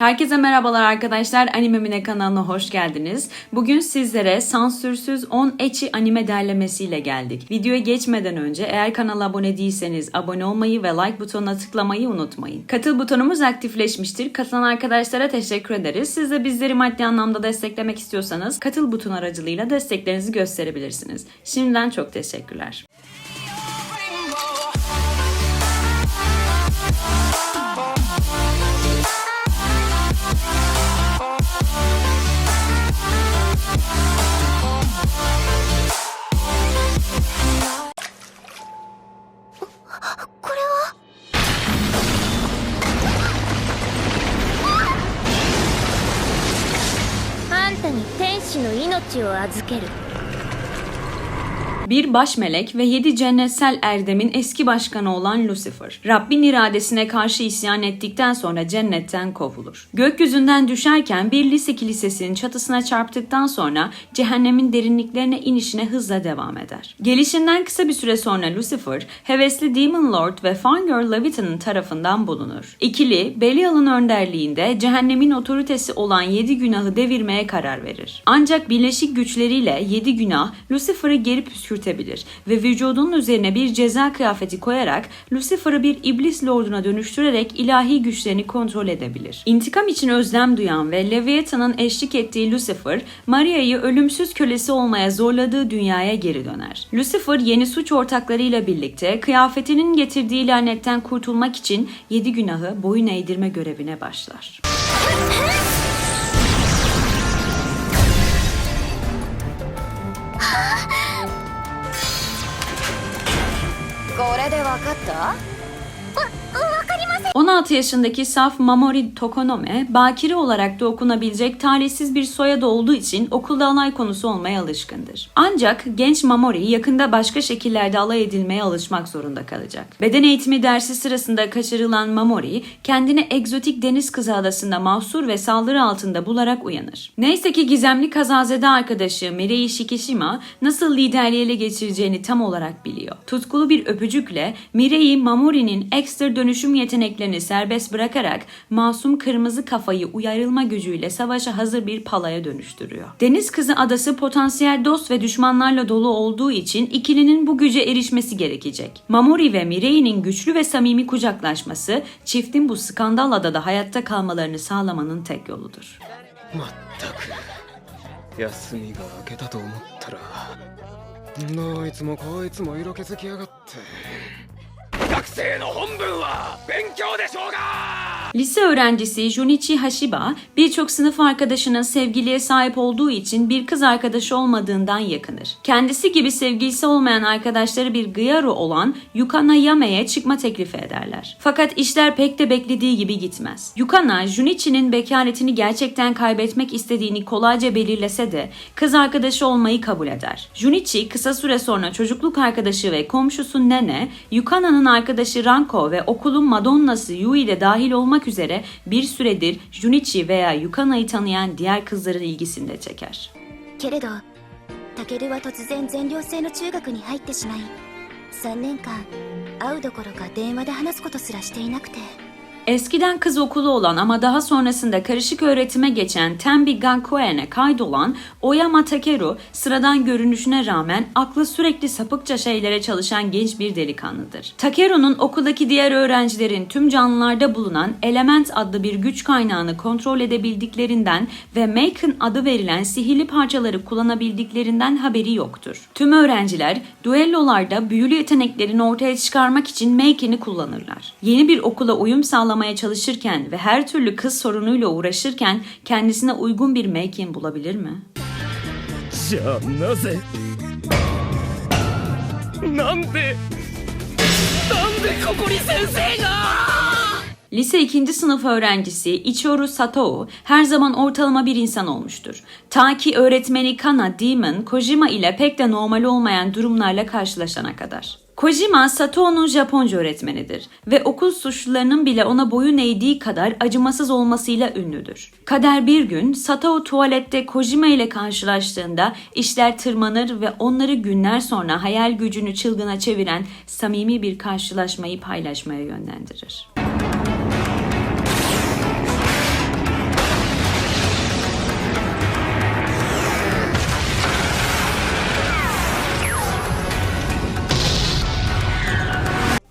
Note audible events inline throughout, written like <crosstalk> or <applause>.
Herkese merhabalar arkadaşlar. Animemine kanalına hoş geldiniz. Bugün sizlere sansürsüz 10 ecchi anime derlemesiyle geldik. Videoya geçmeden önce eğer kanala abone değilseniz abone olmayı ve like butonuna tıklamayı unutmayın. Katıl butonumuz aktifleşmiştir. Katılan arkadaşlara teşekkür ederiz. Siz de bizleri maddi anlamda desteklemek istiyorsanız katıl buton aracılığıyla desteklerinizi gösterebilirsiniz. Şimdiden çok teşekkürler. あんたに天使の命を預ける。Bir baş melek ve yedi cennetsel erdemin eski başkanı olan Lucifer, Rabbin iradesine karşı isyan ettikten sonra cennetten kovulur. Gökyüzünden düşerken bir lise kilisesinin çatısına çarptıktan sonra cehennemin derinliklerine inişine hızla devam eder. Gelişinden kısa bir süre sonra Lucifer, hevesli Demon Lord ve Fangirl Leviathan tarafından bulunur. İkili, Belial'ın önderliğinde cehennemin otoritesi olan yedi günahı devirmeye karar verir. Ancak birleşik güçleriyle yedi günah Lucifer'ı geri püskürtebilir ve vücudunun üzerine bir ceza kıyafeti koyarak Lucifer'ı bir iblis lorduna dönüştürerek ilahi güçlerini kontrol edebilir. İntikam için özlem duyan ve Leviathan'ın eşlik ettiği Lucifer, Maria'yı ölümsüz kölesi olmaya zorladığı dünyaya geri döner. Lucifer yeni suç ortaklarıyla birlikte kıyafetinin getirdiği lanetten kurtulmak için yedi günahı boyun eğdirme görevine başlar. <laughs> これで分かった？16 yaşındaki saf Mamori Tokonome, bakire olarak da okunabilecek talihsiz bir soyadı olduğu için okulda alay konusu olmaya alışkındır. Ancak genç Mamori yakında başka şekillerde alay edilmeye alışmak zorunda kalacak. Beden eğitimi dersi sırasında kaçırılan Mamori, kendini egzotik deniz kızı adasında mahsur ve saldırı altında bularak uyanır. Neyse ki gizemli kazazede arkadaşı Mirei Shikishima nasıl liderliği ele geçireceğini tam olarak biliyor. Tutkulu bir öpücükle Mirei Mamori'nin ekstra dönüşüm yeteneklerini serbest bırakarak masum kırmızı kafayı uyarılma gücüyle savaşa hazır bir palaya dönüştürüyor. Deniz Kızı Adası potansiyel dost ve düşmanlarla dolu olduğu için ikilinin bu güce erişmesi gerekecek. Mamori ve Mirei'nin güçlü ve samimi kucaklaşması çiftin bu skandal adada hayatta kalmalarını sağlamanın tek yoludur. まったく休みが明けたと思ったらどいつもこいつも色気づきやがって 学生の本分は勉強でしょうが Lise öğrencisi Junichi Hashiba birçok sınıf arkadaşının sevgiliye sahip olduğu için bir kız arkadaşı olmadığından yakınır. Kendisi gibi sevgilisi olmayan arkadaşları bir gıyaru olan Yukana Yame'ye çıkma teklifi ederler. Fakat işler pek de beklediği gibi gitmez. Yukana, Junichi'nin bekaretini gerçekten kaybetmek istediğini kolayca belirlese de kız arkadaşı olmayı kabul eder. Junichi kısa süre sonra çocukluk arkadaşı ve komşusu Nene, Yukana'nın arkadaşı Ranko ve okulun Madonna'sı Yui de dahil olmak üzere bir süredir Junichi veya Yukana'yı tanıyan diğer kızların ilgisini de çeker. けれどタケルは突然全寮制の中学に入ってしまい3年間会うどころか電話で話すことすらしていなくて Eskiden kız okulu olan ama daha sonrasında karışık öğretime geçen Tenbi Gankuen'e kaydolan Oyama Takeru sıradan görünüşüne rağmen aklı sürekli sapıkça şeylere çalışan genç bir delikanlıdır. Takeru'nun okuldaki diğer öğrencilerin tüm canlılarda bulunan Element adlı bir güç kaynağını kontrol edebildiklerinden ve Maken adı verilen sihirli parçaları kullanabildiklerinden haberi yoktur. Tüm öğrenciler düellolarda büyülü yeteneklerini ortaya çıkarmak için Maken'i kullanırlar. Yeni bir okula uyum sağlamaya çalışırken ve her türlü kız sorunuyla uğraşırken kendisine uygun bir Maken bulabilir mi? じゃあなぜなんでなんでここに先生が Lise 2. sınıf öğrencisi Ichiro Satou her zaman ortalama bir insan olmuştur. Ta ki öğretmeni Kana Demon Kojima ile pek de normal olmayan durumlarla karşılaşana kadar. Kojima Satou'nun Japonca öğretmenidir ve okul suçlularının bile ona boyun eğdiği kadar acımasız olmasıyla ünlüdür. Kader bir gün Satou tuvalette Kojima ile karşılaştığında işler tırmanır ve onları günler sonra hayal gücünü çılgına çeviren samimi bir karşılaşmayı paylaşmaya yönlendirir.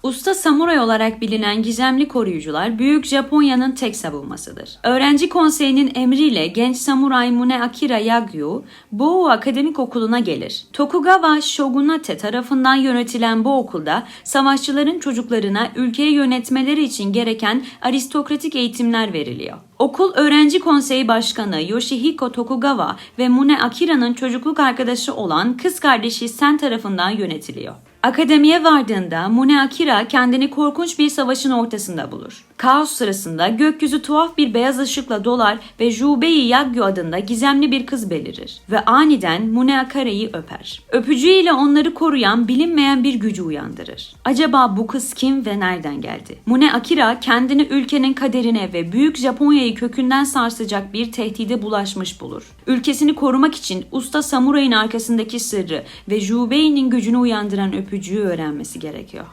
Usta samuray olarak bilinen gizemli koruyucular Büyük Japonya'nın tek savunmasıdır. Öğrenci konseyinin emriyle genç samuray Mune Akira Yagyu, Bowu Akademik Okulu'na gelir. Tokugawa Shogunate tarafından yönetilen bu okulda savaşçıların çocuklarına ülkeyi yönetmeleri için gereken aristokratik eğitimler veriliyor. Okul öğrenci konseyi başkanı Yoshihiko Tokugawa ve Mune Akira'nın çocukluk arkadaşı olan kız kardeşi Sen tarafından yönetiliyor. Akademiye vardığında Mune Akira kendini korkunç bir savaşın ortasında bulur. Kaos sırasında gökyüzü tuhaf bir beyaz ışıkla dolar ve Jubei Yagyu adında gizemli bir kız belirir ve aniden Mune Akira'yı öper. Öpücüğüyle onları koruyan bilinmeyen bir gücü uyandırır. Acaba bu kız kim ve nereden geldi? Mune Akira kendini ülkenin kaderine ve büyük Japonya'yı kökünden sarsacak bir tehdide bulaşmış bulur. Ülkesini korumak için usta samurayın arkasındaki sırrı ve Jubei'nin gücünü uyandıran öpücüğü öğrenmesi gerekiyor.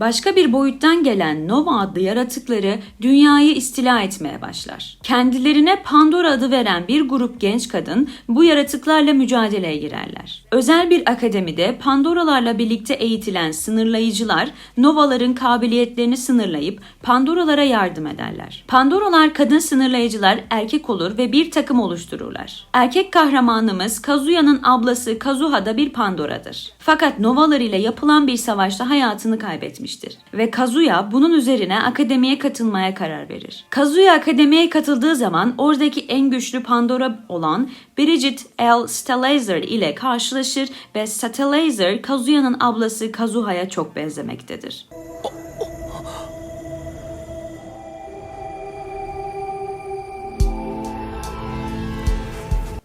Başka bir boyuttan gelen Nova adlı yaratıkları dünyayı istila etmeye başlar. Kendilerine Pandora adı veren bir grup genç kadın bu yaratıklarla mücadeleye girerler. Özel bir akademide Pandoralarla birlikte eğitilen sınırlayıcılar Novaların kabiliyetlerini sınırlayıp Pandoralara yardım ederler. Pandoralar kadın sınırlayıcılar erkek olur ve bir takım oluştururlar. Erkek kahramanımız Kazuya'nın ablası Kazuha da bir Pandora'dır. Fakat Novalar ile yapılan bir savaşta hayatını kaybetmiştir. Ve Kazuya bunun üzerine akademiye katılmaya karar verir. Kazuya akademiye katıldığı zaman oradaki en güçlü Pandora olan Bridget L. Stalazer ile karşılaşır ve Stalazer Kazuya'nın ablası Kazuha'ya çok benzemektedir.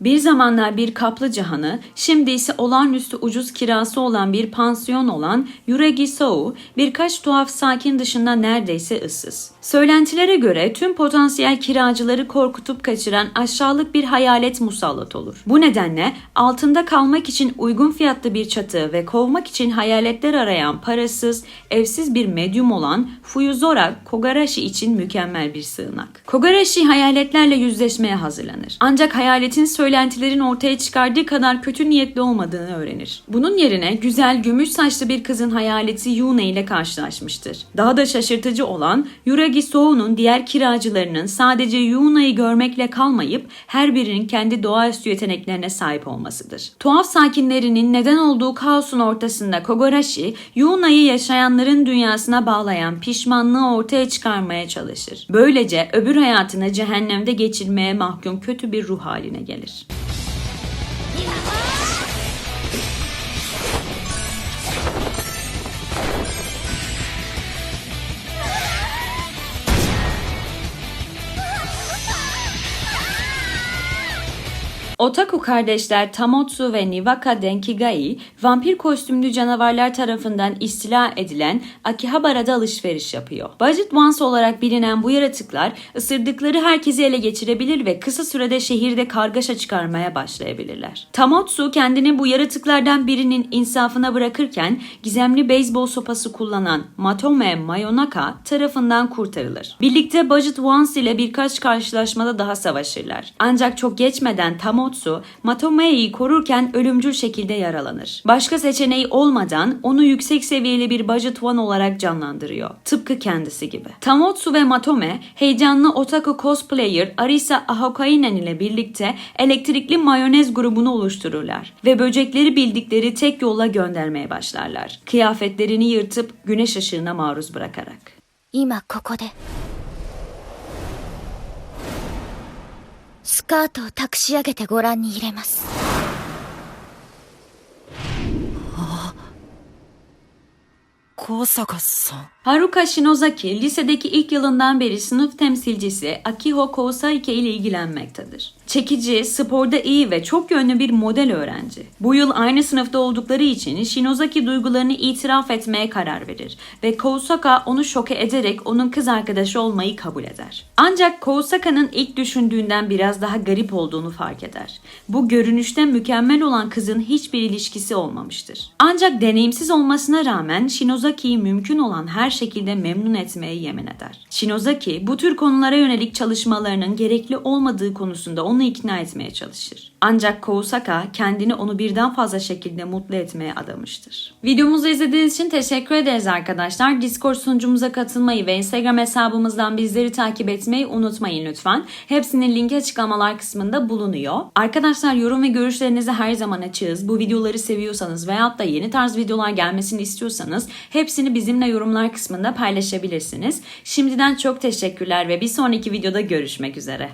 Bir zamanlar bir kaplıca hanı, şimdi ise olağanüstü ucuz kirası olan bir pansiyon olan Yuregi Sou, birkaç tuhaf sakin dışında neredeyse ıssız. Söylentilere göre tüm potansiyel kiracıları korkutup kaçıran aşağılık bir hayalet musallat olur. Bu nedenle altında kalmak için uygun fiyatlı bir çatı ve kovmak için hayaletler arayan parasız, evsiz bir medyum olan Fuyuzora Kogarashi için mükemmel bir sığınak. Kogarashi hayaletlerle yüzleşmeye hazırlanır. Ancak hayaletin söylentilerin ortaya çıkardığı kadar kötü niyetli olmadığını öğrenir. Bunun yerine güzel gümüş saçlı bir kızın hayaleti Yune ile karşılaşmıştır. Daha da şaşırtıcı olan Yuragi Sou'nun diğer kiracılarının sadece Yuna'yı görmekle kalmayıp her birinin kendi doğaüstü yeteneklerine sahip olmasıdır. Tuhaf sakinlerinin neden olduğu kaosun ortasında Kogarashi, Yuna'yı yaşayanların dünyasına bağlayan pişmanlığı ortaya çıkarmaya çalışır. Böylece öbür hayatını cehennemde geçirmeye mahkum kötü bir ruh haline gelir. Otaku kardeşler Tamotsu ve Niwaka Denkigai, vampir kostümlü canavarlar tarafından istila edilen Akihabara'da alışveriş yapıyor. Budget Ones olarak bilinen bu yaratıklar ısırdıkları herkesi ele geçirebilir ve kısa sürede şehirde kargaşa çıkarmaya başlayabilirler. Tamotsu kendini bu yaratıklardan birinin insafına bırakırken gizemli beyzbol sopası kullanan Matome Mayonaka tarafından kurtarılır. Birlikte Budget Ones ile birkaç karşılaşmada daha savaşırlar. Ancak çok geçmeden Tamotsu Matome'yi korurken ölümcül şekilde yaralanır. Başka seçeneği olmadan onu yüksek seviyeli bir budget one olarak canlandırıyor. Tıpkı kendisi gibi. Tamotsu ve Matome heyecanlı otaku cosplayer Arisa Ahokainen ile birlikte elektrikli mayonez grubunu oluştururlar ve böcekleri bildikleri tek yolla göndermeye başlarlar. Kıyafetlerini yırtıp güneş ışığına maruz bırakarak. 今ここで スカートを託し上げてご覧に入れます。高坂さん。Haruka Shinozaki lisedeki ilk yılından beri sınıf temsilcisi Akiho Kousaike ile ilgilenmektedir. Çekici, sporda iyi ve çok yönlü bir model öğrenci. Bu yıl aynı sınıfta oldukları için Shinozaki duygularını itiraf etmeye karar verir ve Kousaka onu şoke ederek onun kız arkadaşı olmayı kabul eder. Ancak Kousaka'nın ilk düşündüğünden biraz daha garip olduğunu fark eder. Bu görünüşte mükemmel olan kızın hiçbir ilişkisi olmamıştır. Ancak deneyimsiz olmasına rağmen Shinozaki'yi mümkün olan her şekilde memnun etmeye yemin eder. Shinozaki bu tür konulara yönelik çalışmalarının gerekli olmadığı konusunda onu ikna etmeye çalışır. Ancak Kousaka kendini onu birden fazla şekilde mutlu etmeye adamıştır. Videomuzu izlediğiniz için teşekkür ederiz arkadaşlar. Discord sunucumuza katılmayı ve Instagram hesabımızdan bizleri takip etmeyi unutmayın lütfen. Hepsinin linki açıklamalar kısmında bulunuyor. Arkadaşlar yorum ve görüşlerinizi her zaman açığız. Bu videoları seviyorsanız veyahut da yeni tarz videolar gelmesini istiyorsanız hepsini bizimle yorumlar kısmında paylaşabilirsiniz. Şimdiden çok teşekkürler ve bir sonraki videoda görüşmek üzere.